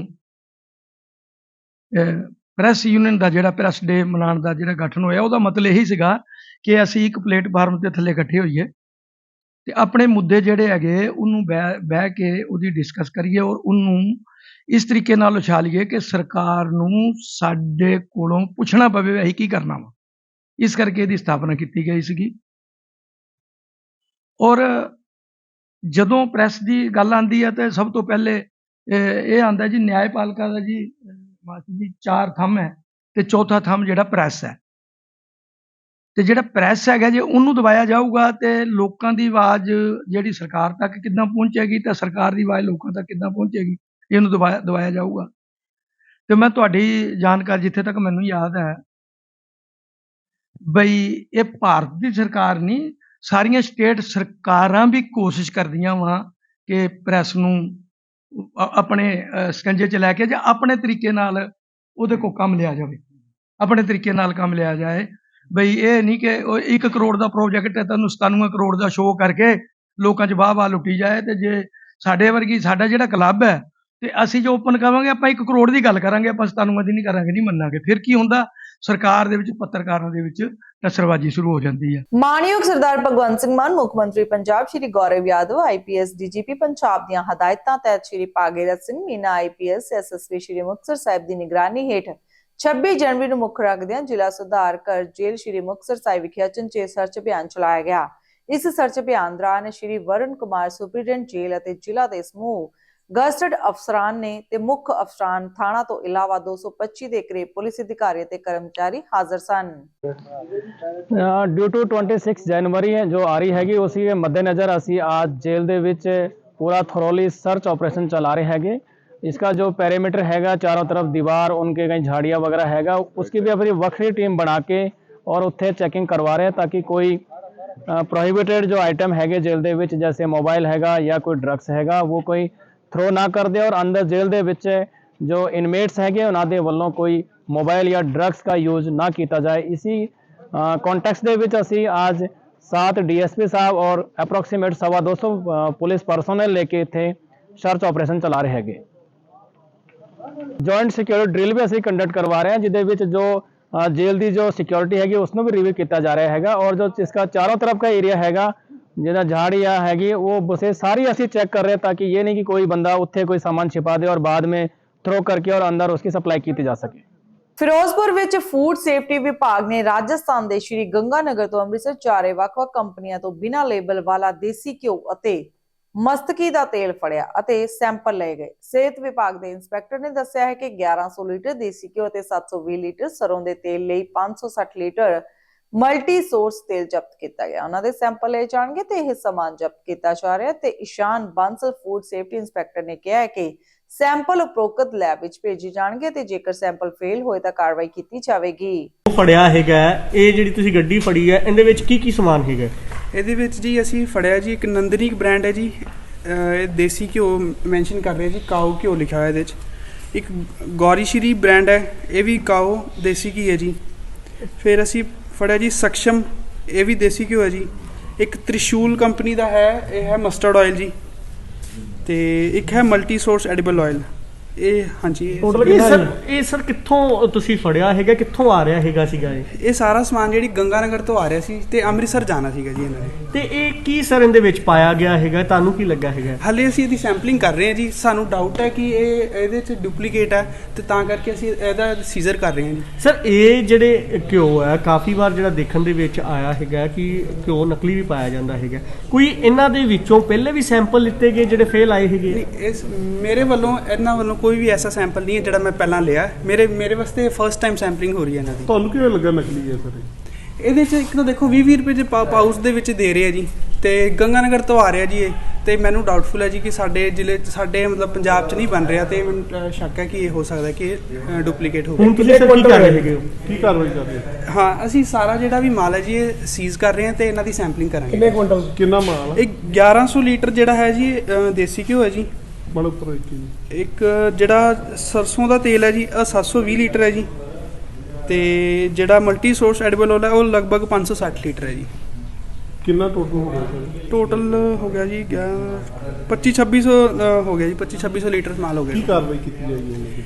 ਪ੍ਰੈਸ ਯੂਨੀਅਨ ਦਾ ਜਿਹੜਾ ਪ੍ਰੈਸ ਡੇ ਮਨਾਉਣ ਦਾ ਜਿਹੜਾ ਗਠਨ ਹੋਇਆ ਉਹਦਾ ਮਤਲਬ ਇਹੀ ਸੀਗਾ ਕਿ ਅਸੀਂ ਇੱਕ ਪਲੇਟਫਾਰਮ 'ਤੇ ਥੱਲੇ ਇਕੱਠੇ ਹੋਈਏ ਤੇ ਆਪਣੇ ਮੁੱਦੇ ਜਿਹੜੇ ਹੈਗੇ ਉਹਨੂੰ ਬਹਿ ਬਹਿ ਕੇ ਉਹਦੀ ਡਿਸਕਸ ਕਰੀਏ ਔਰ ਉਹਨੂੰ ਇਸ ਤਰੀਕੇ ਨਾਲ ਉਛਾਲੀਏ ਕਿ ਸਰਕਾਰ ਨੂੰ ਸਾਡੇ ਕੋਲੋਂ ਪੁੱਛਣਾ ਪਵੇ ਅਸੀਂ ਕੀ ਕਰਨਾ ਵਾ। ਇਸ ਕਰਕੇ ਇਹਦੀ ਸਥਾਪਨਾ ਕੀਤੀ ਗਈ ਸੀਗੀ। ਔਰ ਜਦੋਂ ਪ੍ਰੈਸ ਦੀ ਗੱਲ ਆਂਦੀ ਹੈ ਤਾਂ ਸਭ ਤੋਂ ਪਹਿਲੇ ਇਹ ਆਂਦਾ ਜੀ ਨਿਆਂਪਾਲਿਕਾ ਦਾ ਜੀ ਅਹ, ਜੀ ਚਾਰ ਥੰਮ ਹੈ ਤੇ ਚੌਥਾ ਥੰਮ ਜਿਹੜਾ ਪ੍ਰੈਸ ਹੈ। ਤੇ ਜਿਹੜਾ ਪ੍ਰੈਸ ਹੈਗਾ ਜੇ ਉਹਨੂੰ ਦਬਾਇਆ ਜਾਊਗਾ ਤੇ ਲੋਕਾਂ ਦੀ ਆਵਾਜ਼ ਜਿਹੜੀ ਸਰਕਾਰ ਤੱਕ ਕਿੱਦਾਂ ਪਹੁੰਚੇਗੀ ਤਾਂ ਸਰਕਾਰ ਦੀ ਆਵਾਜ਼ ਲੋਕਾਂ ਤੱਕ ਕਿੱਦਾਂ ਪਹੁੰਚੇਗੀ ਇਹਨੂੰ ਦਬਾਇਆ ਦਬਾਇਆ ਜਾਊਗਾ। ਤੇ ਮੈਂ ਤੁਹਾਡੀ ਜਾਣਕਾਰੀ ਜਿੱਥੇ ਤੱਕ ਮੈਨੂੰ ਯਾਦ ਹੈ ਬਈ ਇਹ ਭਾਰਤ ਦੀ ਸਰਕਾਰ ਨਹੀਂ ਸਾਰੀਆਂ ਸਟੇਟ ਸਰਕਾਰਾਂ ਵੀ ਕੋਸ਼ਿਸ਼ ਕਰਦੀਆਂ ਵਾ ਕਿ ਪ੍ਰੈਸ ਨੂੰ ਆਪਣੇ ਸਕੰਜੇ 'ਚ ਲੈ ਕੇ ਜਾਂ ਆਪਣੇ ਤਰੀਕੇ ਨਾਲ ਉਹਦੇ ਕੋ ਕੰਮ ਲਿਆ ਜਾਵੇ। ਆਪਣੇ ਤਰੀਕੇ ਨਾਲ ਕੰਮ ਲਿਆ ਜਾਏ। ਬਈ ਇਹ ਨਹੀਂ ਕਿ ਉਹ 1 ਕਰੋੜ ਦਾ ਪ੍ਰੋਜੈਕਟ ਹੈ ਤੁਹਾਨੂੰ 97 ਕਰੋੜ ਦਾ ਸ਼ੋਅ ਕਰਕੇ ਲੋਕਾਂ 'ਚ ਵਾਹ ਵਾਹ ਲੁੱਟੀ ਜਾਏ ਤੇ ਜੇ ਸਾਡੇ ਵਰਗੀ, ਸਾਡਾ ਜਿਹੜਾ ਕਲੱਬ ਹੈ ਤੇ ਅਸੀਂ ਜੋ ਓਪਨ ਕਰਾਂਗੇ ਆਪਾਂ 1 ਕਰੋੜ ਦੀ ਗੱਲ ਕਰਾਂਗੇ, ਆਪਾਂ 97 ਦੀ ਨਹੀਂ ਕਰਾਂਗੇ ਨਹੀਂ ਮੰਨਾਂਗੇ। ਫਿਰ ਕੀ ਹੁੰਦਾ? ਸਰਕਾਰ ਦੇ ਵਿੱਚ, ਪੱਤਰਕਾਰਾਂ ਦੇ ਵਿੱਚ ਟੱਸਰਬਾਜ਼ੀ ਸ਼ੁਰੂ ਹੋ ਜਾਂਦੀ ਹੈ। ਮਾਨਯੋਗ ਸਰਦਾਰ ਭਗਵੰਤ ਸਿੰਘ ਮਾਨ, ਮੁੱਖ ਮੰਤਰੀ ਪੰਜਾਬ ਸ਼੍ਰੀ ਗੌਰਵ ਯਾਦਵ ਆਈਪੀਐਸ ਡੀਜੀਪੀ ਪੰਜਾਬ ਦੀਆਂ ਹਦਾਇਤਾਂ ਤਹਿਤ ਸ਼੍ਰੀ ਪਾਗੇਰਤ ਸਿੰਘ ਮੀਨਾ ਆਈਪੀਐਸ ਐਸਐਸਪੀ ਸ਼੍ਰੀ ਮੁਕਤਸਰ ਸਾਹਿਬ ਦੀ ਨਿਗਰਾਨੀ ਹੇਠ 26 ਜਨਵਰੀ ਨੂੰ ਮੁੱਖ ਰੱਖਦਿਆਂ ਜ਼ਿਲ੍ਹਾ ਸੁਧਾਰ ਕਰ ਜੇਲ੍ਹ ਸ਼੍ਰੀ ਮੁਕਤਸਰ ਸਾਹਿਬ ਵਿਖੇ ਅਚਨਚੇਤ ਸਰਚ ਅਭਿਆਨ ਚਲਾਇਆ ਗਿਆ। ਇਸ ਸਰਚ ਅਭਿਆਨ ਦੌਰਾਨ ਸ਼੍ਰੀ ਵਰੁਣ ਕੁਮਾਰ, ਸੁਪਰੀਡੈਂਟ ਜੇਲ੍ਹ ਅਤੇ ਜ਼ਿਲ੍ਹਾ ਦੇ ਸਮੂਹ ਗਸਟਡ ਅਫਸਰਾਨ ਨੇ ਤੇ ਮੁੱਖ ਅਫਸਰਾਨ ਥਾਣਾ ਤੋਂ ਇਲਾਵਾ 225 ਦੇ ਕਰੀਬ ਪੁਲਿਸ ਅਧਿਕਾਰੀ ਤੇ ਕਰਮਚਾਰੀ ਹਾਜ਼ਰ ਸਨ ਡਿਊ ਟੂ 26 ਜਨਵਰੀ ਹੈ ਜੋ ਆ ਰਹੀ ਹੈਗੀ ਉਸੇ ਦੇ ਮੱਦੇਨਜ਼ਰ ਅਸੀਂ ਅੱਜ ਜੇਲ੍ਹ ਦੇ ਵਿੱਚ ਪੂਰਾ ਥੋਰੋਲੀ ਸਰਚ ਆਪਰੇਸ਼ਨ ਚਲਾ ਰਹੇ ਹੈਗੇ इसका जो पैरामीटर हैगा चारों तरफ दीवार उनके कहीं झाड़ियाँ वगैरह हैगा उसकी भी अपनी वक्री टीम बना के और उत्थे चेकिंग करवा रहे हैं ताकि कोई ਪ੍ਰੋਹਿਬਿਟਡ ਜੋ ਆਈਟਮ ਹੈਗੇ ਜੇਲ੍ਹ ਦੇ ਵਿੱਚ ਜੈਸੇ ਮੋਬਾਈਲ ਹੈਗਾ ਜਾਂ ਕੋਈ ਡਰੱਗਸ ਹੈਗਾ ਉਹ ਕੋਈ ਥਰੋ ਨਾ ਕਰਦੇ ਔਰ ਅੰਦਰ ਜੇਲ੍ਹ ਦੇ ਵਿੱਚ ਜੋ ਇਨਮੇਟਸ ਹੈਗੇ ਉਹਨਾਂ ਦੇ ਵੱਲੋਂ ਕੋਈ ਮੋਬਾਈਲ ਜਾਂ ਡਰੱਗਸ ਦਾ ਯੂਜ਼ ਨਾ ਕੀਤਾ ਜਾਏ। ਇਸੀ ਕੰਟੈਕਸ ਦੇ ਵਿੱਚ ਅਸੀਂ ਅੱਜ साथ डीएसपी साहब और अप्रोक्सीमेट सवा दो सौ पुलिस पर्सनल लेके इतने सर्च ऑपरेशन चला रहे हैं ਜੁਆਇੰਟ ਸਿਕਿਉਰਿਟੀ ਡ੍ਰਿਲ ਵੀ ਅਸੀਂ ਕੰਡਕਟ ਕਰਵਾ ਰਹੇ ਹਾਂ, ਜਿਹਦੇ ਵਿੱਚ ਜੋ ਜੇਲ੍ਹ ਦੀ ਜੋ ਸਿਕਿਉਰਿਟੀ ਹੈਗੀ ਉਸ ਨੂੰ ਵੀ ਰਿਵਿਊ ਕੀਤਾ ਜਾ ਰਿਹਾ ਹੈਗਾ ਔਰ ਜੋ ਇਸ ਦਾ ਚਾਰੋਂ ਤਰਫ ਦਾ ਏਰੀਆ ਹੈਗਾ ਜਿਹੜਾ झाड़िया हैगी वो उसे सारी ऐसी चेक कर रहे हैं ताकि ये नहीं कि कोई बंदा उत्थे कोई सामान छिपा दे और बाद में थ्रो करके और अंदर उसकी सप्लाई की जा सके ਫਿਰੋਜ਼ਪੁਰ ਵਿੱਚ ਫੂਡ ਸੇਫਟੀ ਵਿਭਾਗ ਨੇ ਰਾਜਸਥਾਨ ਦੇ ਸ਼੍ਰੀ ਗੰਗਾਨਗਰ ਤੋਂ ਅੰਮ੍ਰਿਤਸਰ ਚਾਰੇ ਵੱਖ-ਵੱਖ ਕੰਪਨੀਆਂ ਤੋਂ ਬਿਨਾਂ ਲੇਬਲ ਵਾਲਾ ਦੇਸੀ ਘਿਓ ਅਤੇ ਮਸਤਕੀ ਦਾ ਤੇਲ ਫੜਿਆ ਅਤੇ ਸੈਂਪਲ ਲਏ ਗਏ। ਸਿਹਤ ਵਿਭਾਗ ਦੇ ਇੰਸਪੈਕਟਰ ਨੇ ਦੱਸਿਆ ਹੈ ਕਿ 1100 ਲੀਟਰ ਦੇਸੀ ਘਿਓ ਅਤੇ 720 ਲੀਟਰ ਸਰੋਂ ਦੇ ਤੇਲ ਲਈ 560 ਲੀਟਰ ਮਲਟੀ ਸੋਰਸ ਤੇਲ ਜ਼ਬਤ ਕੀਤਾ ਗਿਆ। ਉਹਨਾਂ ਦੇ ਸੈਂਪਲ ਲਏ ਜਾਣਗੇ ਤੇ ਇਹ ਸਮਾਨ ਜ਼ਬਤ ਕੀਤਾ ਜਾ ਰਿਹਾ ਤੇ Ishan Bansal food safety inspector ਨੇ ਕਿਹਾ ਹੈ ਕਿ ਸੈਂਪਲ ਉਪਰੋਕਤ ਲੈਬ ਵਿੱਚ ਭੇਜੇ ਜਾਣਗੇ ਤੇ ਜੇਕਰ ਸੈਂਪਲ ਫੇਲ ਹੋਏ ਤਾਂ ਕਾਰਵਾਈ ਕੀਤੀ ਜਾਵੇਗੀ। ਫੜਿਆ ਹੈਗਾ ਇਹ ਜਿਹੜੀ ਤੁਸੀਂ ਗੱਡੀ ਫੜੀ ਹੈ ਇਹਦੇ ਵਿੱਚ ਕੀ ਕੀ ਸਮਾਨ ਹੈਗਾ ਇਹਦੇ ਵਿੱਚ ਜੀ ਅਸੀਂ ਫੜਿਆ ਜੀ ਇੱਕ ਨੰਦਨੀ ਬ੍ਰਾਂਡ ਹੈ ਜੀ। ਅਹ ਇਹ ਦੇਸੀ ਘਿਓ ਮੈਂਸ਼ਨ ਕਰ ਰਿਹਾ ਜੀ ਕਾਓ ਘਿਓ ਲਿਖਿਆ ਹੋਇਆ ਇਹਦੇ 'ਚ ਇੱਕ ਗੌਰੀ ਸ਼੍ਰੀ ਬ੍ਰਾਂਡ ਹੈ ਇਹ ਵੀ ਕਾਓ ਦੇਸੀ ਘੀ ਹੈ ਜੀ। ਫਿਰ ਅਸੀਂ ਫੜਿਆ ਜੀ ਸક્ષਮ ਇਹ ਵੀ ਦੇਸੀ ਘਿਓ ਹੈ ਜੀ। ਇੱਕ ਤ੍ਰਿਸ਼ੂਲ ਕੰਪਨੀ ਦਾ ਹੈ, ਇਹ ਹੈ ਮਸਟਰਡ ਆਇਲ ਜੀ। ਤੇ ਇੱਕ ਹੈ ਮਲਟੀ ਸੋਰਸ ਐਡੀਬਲ ਆਇਲ ਇਹ ਹਾਂਜੀ ਇਹ- ਇਹ ਸਰ ਇਹ ਸਰ ਕਿੱਥੋਂ ਤੁਸੀਂ ਫੜਿਆ ਹੈਗਾ? ਕਿੱਥੋਂ ਆ ਰਿਹਾ ਹੈਗਾ ਸੀਗਾ ਇਹ? ਇਹ ਸਾਰਾ ਸਮਾਨ ਜਿਹੜੀ ਗੰਗਾਨਗਰ ਤੋਂ ਆ ਰਿਹਾ ਸੀ ਤੇ ਅੰਮ੍ਰਿਤਸਰ ਜਾਣਾ ਸੀਗਾ ਜੀ ਇਹਨਾਂ ਨੇ। ਤੇ ਇਹ ਕੀ ਸਰ ਇਹਦੇ ਵਿੱਚ ਪਾਇਆ ਗਿਆ ਹੈਗਾ? ਤੁਹਾਨੂੰ ਕੀ ਲੱਗਾ ਹੈਗਾ? ਹਲੇ ਅਸੀਂ ਇਹਦੀ ਸੈਂਪਲਿੰਗ ਕਰ ਰਹੇ ਹਾਂ ਜੀ। ਸਾਨੂੰ ਡਾਊਟ ਹੈ ਕਿ ਇਹ ਇਹਦੇ ਚ ਡੁਪਲੀਕੇਟ ਹੈ ਤੇ ਤਾਂ ਕਰਕੇ ਅਸੀਂ ਇਹਦਾ ਸੀਜ਼ਰ ਕਰ ਰਹੇ ਹਾਂ ਜੀ। ਸਰ ਇਹ ਜਿਹੜੇ ਘਿਓ ਹੈ ਕਾਫੀ ਵਾਰ ਜਿਹੜਾ ਦੇਖਣ ਦੇ ਵਿੱਚ ਆਇਆ ਹੈਗਾ ਕਿ ਘਿਓ ਨਕਲੀ ਵੀ ਪਾਇਆ ਜਾਂਦਾ ਹੈਗਾ। ਕੋਈ ਇਹਨਾਂ ਦੇ ਵਿੱਚੋਂ ਪਹਿਲੇ ਵੀ ਸੈਂਪਲ ਲਿੱਤੇ ਗਏ ਜਿਹੜੇ ਫੇਲ ਆਏ ਹੈਗੇ? ਨਹੀਂ ਇਸ ਮੇਰੇ ਵੱਲੋਂ ਇਹਨਾਂ ਵੱਲੋਂ ਕੋਈ ਵੀ ਐਸਾ ਸੈਂਪਲ ਨਹੀਂ ਹੈ ਜਿਹੜਾ ਮੈਂ ਪਹਿਲਾਂ ਲਿਆ ਮੇਰੇ ਮੇਰੇ ਵਾਸਤੇ ਫਰਸਟ ਟਾਈਮ ਸੈਂਪਲਿੰਗ ਹੋ ਰਹੀ ਹੈ ਇਹਨਾਂ ਦੀ। ਤੁਹਾਨੂੰ ਕਿਵੇਂ ਲੱਗਾ ਨਕਲੀ ਹੈ ਸਰ? ਇਹਦੇ ਚ ਇੱਕ ਤਾਂ ਦੇਖੋ 20 20 ਰੁਪਏ ਦੇ ਪਾ- ਪਾਊਚ ਦੇ ਵਿੱਚ ਦੇ ਰਹੇ ਆ ਜੀ। ਤੇ ਗੰਗਾਨਗਰ ਤੋਂ ਆ ਰਿਹਾ ਜੀ ਇਹ। ਤੇ ਮੈਨੂੰ ਡਾਊਟਫੁਲ ਹੈ ਜੀ ਕਿ ਸਾਡੇ ਜ਼ਿਲ੍ਹੇ 'ਚ ਸਾਡੇ ਮਤਲਬ ਪੰਜਾਬ 'ਚ ਨਹੀਂ ਬਣ ਰਿਹਾ ਤੇ ਮੈਨੂੰ ਅ, ਸ਼ੱਕ ਹੈ ਕਿ ਇਹ ਹੋ ਸਕਦਾ ਕਿ ਡੁਪਲੀਕੇਟ ਹੋਵੇ ਹੁਣ ਤੁਸੀਂ ਸਰ ਕੀ ਕਰ ਰਹੇ ਹੋ? ਕੀ ਕਾਰਵਾਈ ਕਰ ਰਹੇ ਹੋ? ਹਾਂ ਅਸੀਂ ਸਾਰਾ ਜਿਹੜਾ ਵੀ ਮਾਲ ਹੈ ਜੀ ਇਹ ਸੀਜ਼ ਕਰ ਰਹੇ ਹਾਂ ਤੇ ਇਹਨਾਂ ਦੀ ਸੈਂਪਲਿੰਗ ਕਰਾਂਗੇ। ਕੁਇੰਟਲ ਕਿੰਨਾ ਮਾਲ ਇਹ 1100 ਲੀਟਰ ਜਿਹੜਾ ਹੈ ਜੀ ਅ, ਦੇਸੀ ਘਿਓ ਹੈ ਜੀ। ਉੱਪਰ ਇੱਕ ਇੱਕ ਜਿਹੜਾ ਸਰਸੋਂ ਦਾ ਤੇਲ ਹੈ ਜੀ ਇਹ 720 ਲੀਟਰ ਹੈ ਜੀ। ਤੇ ਜਿਹੜਾ ਮਲਟੀ ਸੋਰਸ ਐਡੀਬਲ ਆਇਲ ਹੈ ਉਹ ਲਗਭਗ 560 ਲੀਟਰ ਹੈ ਜੀ। ਕਿੰਨਾ ਟੋਟਲ ਹੋ ਗਿਆ ਸਰ? ਟੋਟਲ ਹੋ ਗਿਆ ਜੀ 25 2600 ਹੋ ਗਿਆ ਜੀ 25 2600 ਲੀਟਰ ਮਾਲ ਹੋ ਗਿਆ ਕੀ। ਕਾਰਵਾਈ ਕੀਤੀ ਜਾਏਗੀ ਇਹਨਾਂ ਦੀ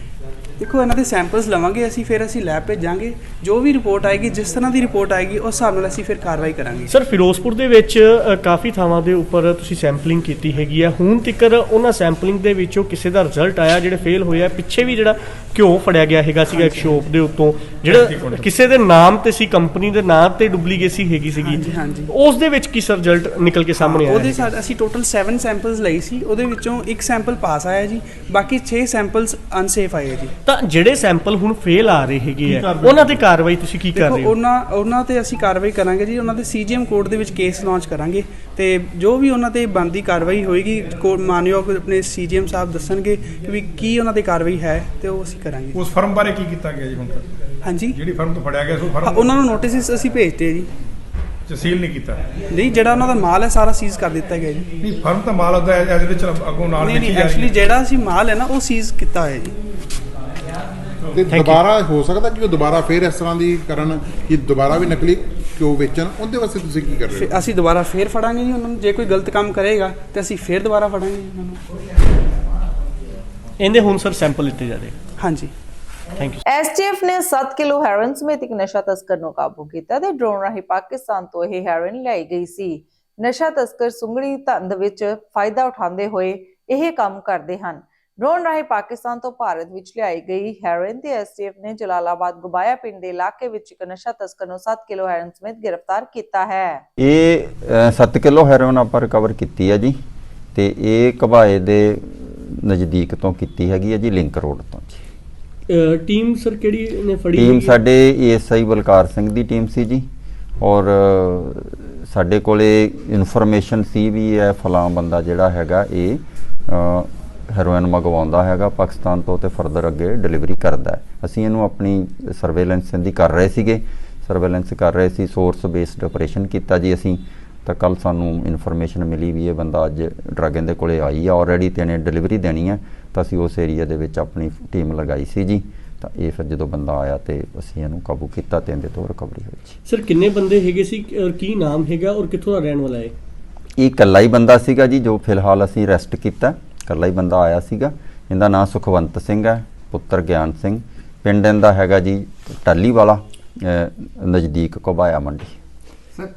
ਦੇਖੋ ਇਹਨਾਂ ਦੇ ਸੈਂਪਲਸ ਲਵਾਂਗੇ ਅਸੀਂ ਫਿਰ ਅਸੀਂ ਲੈਬ ਭੇਜਾਂਗੇ। ਜੋ ਵੀ ਰਿਪੋਰਟ ਆਏਗੀ ਜਿਸ ਤਰ੍ਹਾਂ ਦੀ ਰਿਪੋਰਟ ਆਏਗੀ ਉਸ ਹਿਸਾਬ ਨਾਲ ਅਸੀਂ ਫਿਰ ਕਾਰਵਾਈ ਕਰਾਂਗੇ। ਸਰ ਫਿਰੋਜ਼ਪੁਰ ਦੇ ਵਿੱਚ ਅ, ਕਾਫੀ ਥਾਵਾਂ ਦੇ ਉੱਪਰ ਤੁਸੀਂ ਸੈਂਪਲਿੰਗ ਕੀਤੀ ਹੈਗੀ ਆ। ਹੁਣ ਤੱਕਰ ਉਹਨਾਂ ਸੈਂਪਲਿੰਗ ਦੇ ਵਿੱਚੋਂ ਕਿਸੇ ਦਾ ਰਿਜ਼ਲਟ ਆਇਆ ਜਿਹੜੇ ਫੇਲ ਹੋਏ ਆ ਪਿੱਛੇ ਵੀ ਜਿਹੜਾ ਘਿਓ ਫੜਿਆ ਗਿਆ ਹੈਗਾ ਸੀਗਾ ਇੱਕ ਸ਼ੋਪ ਦੇ ਉੱਤੋਂ। ਜਿਹੜਾ ਕਿਸੇ ਦੇ ਨਾਮ ਤੇ ਸੀ ਕੰਪਨੀ ਦੇ ਨਾਮ ਤੇ ਡੁਪਲੀਕੇਸੀ ਹੈਗੀ ਸੀਗੀ। ਹਾਂਜੀ, ਹਾਂਜੀ। ਉਸ ਦੇ ਵਿੱਚ ਕੀ ਸਰ ਰਿਜ਼ਲਟ ਨਿਕਲ ਕੇ ਸਾਹਮਣੇ ਆਇਆ ਉਹਦੇ ਹੈਗਾ? ਸਾਡ ਅਸੀਂ ਟੋਟਲ 7 ਸੈਂਪਲਸ ਲਈ ਸੀ। ਉਹਦੇ ਵਿੱਚੋਂ ਇੱਕ ਸੈਂਪਲ ਪਾਸ ਆਇਆ ਜੀ। ਬਾਕੀ 6 ਸੈਂਪਲਸ ਅਨਸੇਫ ਆਏ ਜੀ। ਤਾਂ ਜਿਹੜੇ ਸੈਂਪਲ ਹੁਣ ਫੇਲ ਆ ਰਹੇ ਹੈਗੇ ਆ ਉਹਨਾਂ ਤੇ ਕਾਰਵਾਈ ਤੁਸੀਂ ਕੀ ਕਰ ਰਹੇ ਹੋ? ਉਹਨਾਂ ਉਹਨਾਂ ਤੇ ਅਸੀਂ ਕਾਰਵਾਈ ਕਰਾਂਗੇ ਜੀ ਉਹਨਾਂ ਦੇ ਸੀਜੀਐਮ ਕੋਰਟ ਦੇ ਵਿੱਚ ਕੇਸ ਲਾਂਚ ਕਰਾਂਗੇ ਤੇ ਜੋ ਵੀ ਉਹਨਾਂ ਤੇ ਬੰਦੀ ਕਾਰਵਾਈ ਹੋਏਗੀ ਕੋ- ਮਾਨਯੋਗ ਆਪਣੇ ਸੀਜੀਐਮ ਸਾਹਿਬ ਦੱਸਣਗੇ ਕਿ ਵੀ ਕੀ ਉਹਨਾਂ ਤੇ ਕਾਰਵਾਈ ਹੈ ਤੇ ਉਹ ਅਸੀਂ ਕਰਾਂਗੇ। ਉਸ ਫਰਮ ਬਾਰੇ ਕੀ ਕੀਤਾ ਗਿਆ ਜੀ ਹੁਣ ਤੱਕ? ਹਾਂਜੀ। ਜਿਹੜੀ ਫਰਮ ਤੋਂ ਫੜਿਆ ਗਿਆ ਸੋ ਹਾਂ, ਉਹਨਾਂ ਨੂੰ ਨੋਟਿਸ ਅਸੀਂ ਭੇਜਤੇ ਜੀ। ਸੀਲ ਨਹੀਂ ਕੀਤਾ? ਨਹੀਂ ਜਿਹੜਾ ਉਹਨਾਂ ਦਾ ਮਾਲ ਹੈ ਸਾਰਾ ਸੀਜ਼ ਕਰ ਦਿੱਤਾ ਗਿਆ ਜੀ। ਨਹੀਂ ਫਰਮ ਤਾਂ ਮਾਲ ਉਹਦਾ ਇਹਦੇ ਵਿੱਚ ਅੱਗੋਂ ਨਾਲ ਨਹੀਂ ਨਹੀਂ ਐਕਚੁਅਲੀ ਜਿਹੜਾ ਅਸੀਂ ਮਾਲ ਹੈ ਨਾ ਉਹ ਸੀਜ਼ ਕੀਤਾ ਹੋਇਆ ਜੀ। ਤੇ ਦੁਬਾਰਾ ਹੋ ਸਕਦਾ ਕਿ ਉਹ ਦੁਬਾਰਾ ਫੇਰ ਇਸ ਤਰ੍ਹਾਂ ਦੀ ਕਰਨ ਕਿ ਦੁਬਾਰਾ ਵੀ ਨਕਲੀ ਕਿਉਂ ਵੇਚਣ? ਉਹਦੇ ਵਾਸਤੇ ਤੁਸੀਂ ਕੀ ਕਰ ਰਹੇ ਹੋ? ਅਸੀਂ ਦੁਬਾਰਾ ਫੇਰ ਫੜਾਂਗੇ ਜੀ ਉਹਨਾਂ ਨੂੰ। ਜੇ ਕੋਈ ਗਲਤ ਕੰਮ ਕਰੇਗਾ ਤੇ ਅਸੀਂ ਫੇਰ ਦੁਬਾਰਾ ਫੜਾਂਗੇ ਜੀ ਉਹਨਾਂ ਨੂੰ। ਇਹਦੇ ਹੁਣ ਸਰ ਸੈਂਪਲ ਲਿੱਤੇ ਜਾ ਰਹੇ ਹਾਂਜੀ। ਥੈਂਕ ਯੂ ਐਸਟੀਐਫ ਨੇ 7 ਕਿਲੋ ਹੈਰੋਇਨ ਸਮੇਤ ਇੱਕ ਨਸ਼ਾ ਤਸਕਰ ਨੂੰ ਕਾਬੂ ਕੀਤਾ ਤੇ ਡਰੋਨ ਰਾਹੀਂ ਪਾਕਿਸਤਾਨ ਤੋਂ ਇਹ ਹੈਰੋਇਨ ਲਿਆਈ ਗਈ ਸੀ। ਨਸ਼ਾ ਤਸਕਰ ਸੁੰਗੜੀ ਧੰਦ ਵਿੱਚ ਫਾਇਦਾ ਉਠਾਉਂਦੇ ਹੋਏ ਇਹ ਕੰਮ ਕਰਦੇ ਹਨ। ਡਰੋਨ ਰਾਹੀਂ ਪਾਕਿਸਤਾਨ ਤੋਂ ਭਾਰਤ ਵਿੱਚ ਲਿਆਈ ਗਈ ਹੈਰੋਇਨ ਤੇ ਐਸਟੀਐਫ ਨੇ ਜਲਾਲਾਬਾਦ ਗੁਬਾਇਆ ਪਿੰਡ ਦੇ ਇਲਾਕੇ ਵਿੱਚ ਇੱਕ ਨਸ਼ਾ ਤਸਕਰ ਨੂੰ 7 ਕਿਲੋ ਹੈਰੋਇਨ ਸਮੇਤ ਗ੍ਰਿਫਤਾਰ ਕੀਤਾ ਹੈ ਇਹ 7 ਕਿਲੋ ਹੈਰੋਇਨ ਆਪਾਂ ਰਿਕਵਰ ਕੀਤੀ ਹੈ ਜੀ ਤੇ ਇਹ ਘਬਾਏ ਦੇ ਨਜ਼ਦੀਕ ਤੋਂ ਕੀਤੀ ਹੈਗੀ ਹੈ ਜੀ ਲਿੰਕ ਰੋਡ ਤੋਂ ਜੀ ਟੀਮ ਸਰ ਕਿਹੜੀ ਨੇ ਫੜੀ ਟੀਮ? ਸਾਡੇ ਏਐਸਆਈ ਬਲਕਾਰ ਸਿੰਘ ਦੀ ਟੀਮ ਸੀ ਜੀ ਔਰ ਸਾਡੇ ਕੋਲੇ ਇਨਫੋਰਮੇਸ਼ਨ ਸੀ ਵੀ ਇਹ ਫਲਾਂ ਬੰਦਾ ਜਿਹੜਾ ਹੈਗਾ ਇਹ ਹੈਰੋਇਨ ਮੰਗਵਾਉਂਦਾ ਹੈਗਾ ਪਾਕਿਸਤਾਨ ਤੋਂ ਤੇ ਫਰਦਰ ਅੱਗੇ ਡਿਲੀਵਰੀ ਕਰਦਾ ਅਸੀਂ ਇਹਨੂੰ ਆਪਣੀ ਸਰਵੇਲੈਂਸ ਦੀ ਕਰ ਰਹੇ ਸੀਗੇ। ਸਰਵੇਲੈਂਸ ਕਰ ਰਹੇ ਸੀ ਸੋਰਸ ਬੇਸਡ ਆਪਰੇਸ਼ਨ ਕੀਤਾ ਜੀ ਅਸੀਂ। ਤਾਂ ਕੱਲ ਸਾਨੂੰ ਇਨਫੋਰਮੇਸ਼ਨ ਮਿਲੀ ਵੀ ਇਹ ਬੰਦਾ ਅੱਜ ਡਰੱਗ ਇਹਦੇ ਕੋਲੇ ਆਈ ਆ ਆਲਰੇਡੀ ਤੇ ਇਹਨੇ ਡਿਲੀਵਰੀ ਦੇਣੀ ਹੈ ਤਾਂ ਅਸੀਂ ਉਸ ਏਰੀਆ ਦੇ ਵਿੱਚ ਆਪਣੀ ਟੀਮ ਲਗਾਈ ਸੀ ਜੀ। ਤਾਂ ਇਹ ਫਿਰ ਜਦੋਂ ਬੰਦਾ ਆਇਆ ਤੇ ਅਸੀਂ ਇਹਨੂੰ ਕਾਬੂ ਕੀਤਾ ਤੇ ਇਹਦੇ ਤੋਂ ਰਿਕਵਰੀ ਹੋਈ ਜੀ। ਸਰ ਕਿੰਨੇ ਬੰਦੇ ਹੈਗੇ ਸੀ ਔਰ ਕੀ ਨਾਮ ਹੈਗਾ ਔਰ ਕਿੱਥੋਂ ਦਾ ਰਹਿਣ ਵਾਲਾ ਹੈ ਇਹ ਇਕੱਲਾ ਹੀ ਬੰਦਾ ਸੀਗਾ ਜੀ ਜੋ ਫਿਲਹਾਲ ਅਸੀਂ ਅਰੈਸਟ ਕੀਤਾ। ਇਕੱਲਾ ਹੀ ਬੰਦਾ ਆਇਆ ਸੀਗਾ। ਇਹਦਾ ਨਾਮ ਸੁਖਵੰਤ ਸਿੰਘ ਹੈ ਪੁੱਤਰ ਗਿਆਨ ਸਿੰਘ। ਪਿੰਡ ਇਹਦਾ ਹੈਗਾ ਜੀ ਟਾਲੀ ਵਾਲਾ ਨਜ਼ਦੀਕ ਕੋਬਾਇਆ ਮੰਡੀ।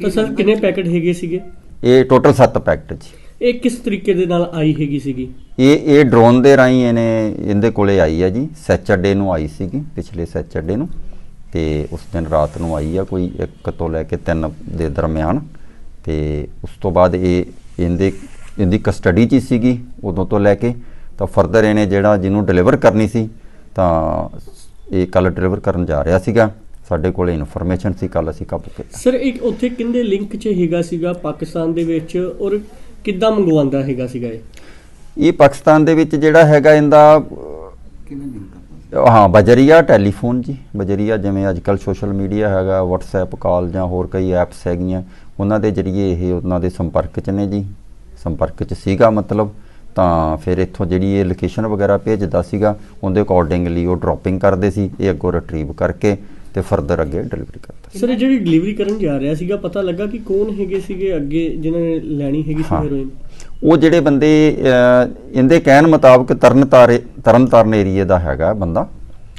ਤਾਂ ਸਰ ਕਿੰਨੇ ਪੈਕੇਟ ਹੈਗੇ ਸੀਗੇ? ਇਹ ਟੋਟਲ 7 ਪੈਕਟ ਜੀ। ਇਹ ਕਿਸ ਤਰੀਕੇ ਦੇ ਨਾਲ ਆਈ ਹੈਗੀ ਸੀਗੀ? ਇਹ ਇਹ ਡਰੋਨ ਦੇ ਰਾਹੀਂ ਇਹਨੇ ਇਹਦੇ ਕੋਲੇ ਆਈ ਹੈ ਜੀ। ਸੈਚਰਡੇ ਨੂੰ ਆਈ ਸੀਗੀ ਪਿਛਲੇ ਸੈਚਰਡੇ ਨੂੰ। ਤੇ ਉਸ ਦਿਨ ਰਾਤ ਨੂੰ ਆਈ ਆ ਕੋਈ 1 ਤੋਂ ਲੈ ਕੇ 3 ਦੇ ਦਰਮਿਆਨ। ਤੇ ਉਸ ਤੋਂ ਬਾਅਦ ਇਹ ਇਹਦੇ ਇਹਦੀ ਕਸਟਡੀ 'ਚ ਹੀ ਸੀਗੀ ਉਦੋਂ ਤੋਂ ਲੈ ਕੇ। ਤਾਂ ਫਰਦਰ ਇਹਨੇ ਜਿਹੜਾ ਜਿਹਨੂੰ ਡਿਲੀਵਰ ਕਰਨੀ ਸੀ ਤਾਂ ਇਹ ਕੱਲ ਡਿਲੀਵਰ ਕਰਨ ਜਾ ਰਿਹਾ ਸੀਗਾ। ਸਾਡੇ ਕੋਲੇ ਇਨਫੋਰਮੇਸ਼ਨ ਸੀ ਕੱਲ ਅਸੀਂ ਕਾਬੂ ਕੀਤਾ। ਸਰ ਇੱਕ ਉੱਥੇ ਕਿੰਦੇ ਲਿੰਕ 'ਚ ਹੈਗਾ ਸੀਗਾ ਪਾਕਿਸਤਾਨ ਦੇ ਵਿੱਚ? ਔਰ ਕਿੱਦਾਂ ਮੰਗਵਾਉਂਦਾ ਹੈਗਾ ਸੀਗਾ ਇਹ? ਇਹ ਪਾਕਿਸਤਾਨ ਦੇ ਵਿੱਚ ਜਿਹੜਾ ਹੈਗਾ ਇਹਦਾ ਹਾਂ ਬਜਰੀਆ ਟੈਲੀਫੋਨ ਜੀ। ਬਜਰੀਆ ਜਿਵੇਂ ਅੱਜ ਕੱਲ ਸੋਸ਼ਲ ਮੀਡੀਆ ਹੈਗਾ WhatsApp ਕਾਲ ਜਾਂ ਹੋਰ ਕਈ ਐਪਸ ਹੈਗੀਆਂ ਉਹਨਾਂ ਦੇ ਜਰੀਏ ਇਹ ਉਹਨਾਂ ਦੇ ਸੰਪਰਕ 'ਚ ਨੇ ਜੀ। ਸੰਪਰਕ 'ਚ ਸੀਗਾ ਮਤਲਬ ਤਾਂ ਫਿਰ ਇੱਥੋਂ ਜਿਹੜੀ ਇਹ ਲੋਕੇਸ਼ਨ ਵਗੈਰਾ ਭੇਜਦਾ ਸੀਗਾ ਉਹਦੇ ਅਕੋਰਡਿੰਗਲੀ ਉਹ ਡ੍ਰੌਪਿੰਗ ਕਰਦੇ ਸੀ ਇਹ ਅੱਗੋਂ ਰਿਟਰੀਵ ਕਰਕੇ ਤੇ ਫਰਦਰ ਅੱਗੇ ਡਿਲੀਵਰੀ ਕਰਦਾ ਸਰ ਇਹ ਜਿਹੜੀ ਡਿਲੀਵਰੀ ਕਰਨ ਜਾ ਰਿਹਾ ਸੀਗਾ ਪਤਾ ਲੱਗਾ ਕਿ ਕੌਣ ਹੈਗੇ ਸੀਗੇ ਅੱਗੇ ਜਿਨ੍ਹਾਂ ਨੇ ਲੈਣੀ ਹੈਗੀ ਸੀ। ਹੈਰੋਇਨ ਉਹ ਜਿਹੜੇ ਬੰਦੇ ਇਹਦੇ ਕਹਿਣ ਮੁਤਾਬਕ ਤਰਨ ਤਾਰੇ ਤਰਨ ਤਾਰਨ ਏਰੀਏ ਦਾ ਹੈਗਾ ਬੰਦਾ।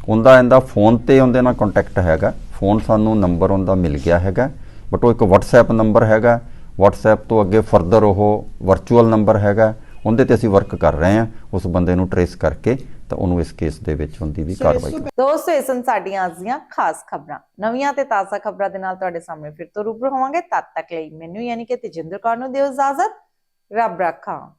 ਉਹਦਾ ਇਹਦਾ ਫੋਨ ਤੇ ਉਹਦੇ ਨਾਲ ਕੰਟੈਕਟ ਹੈਗਾ। ਫੋਨ ਸਾਨੂੰ ਨੰਬਰ ਉਹਦਾ ਮਿਲ ਗਿਆ ਹੈਗਾ। ਬਟ ਉਹ ਇੱਕ WhatsApp ਨੰਬਰ ਹੈਗਾ। WhatsApp ਤੋਂ ਅੱਗੇ ਫਰਦਰ ਉਹ ਵਰਚੁਅਲ ਨੰਬਰ ਹੈਗਾ ਉਹਦੇ ਤੇ ਅਸੀਂ ਵਰਕ ਕਰ ਰਹੇ ਹਾਂ ਉਸ ਬੰਦੇ ਨੂੰ ਟਰੇਸ ਕਰਕੇ ਤਾਂ ਉਹਨੂੰ ਇਸ ਕੇਸ ਦੇ ਵਿੱਚ ਹੁੰਦੀ ਵੀ ਕਾਰਵਾਈ ਕਰ ਦੋਸਤੋ ਇਹ ਸਨ ਸਾਡੀਆਂ ਅੱਜ ਦੀਆਂ ਖਾਸ ਖਬਰਾਂ। ਨਵੀਆਂ ਤੇ ਤਾਜ਼ਾ ਖਬਰਾਂ ਦੇ ਨਾਲ ਤੁਹਾਡੇ ਸਾਹਮਣੇ ਫਿਰ ਤੋਂ ਰੂਬਰੂ ਹੋਵਾਂਗੇ। ਤਦ ਤੱਕ ਲਈ ਮੈਨੂੰ ਯਾਨੀ ਕਿ ਤੇਜਿੰਦਰ ਕੌਰ ਨੂੰ ਦਿਓ ਇਜਾਜ਼ਤ। ਰੱਬ ਰਾਖਾ।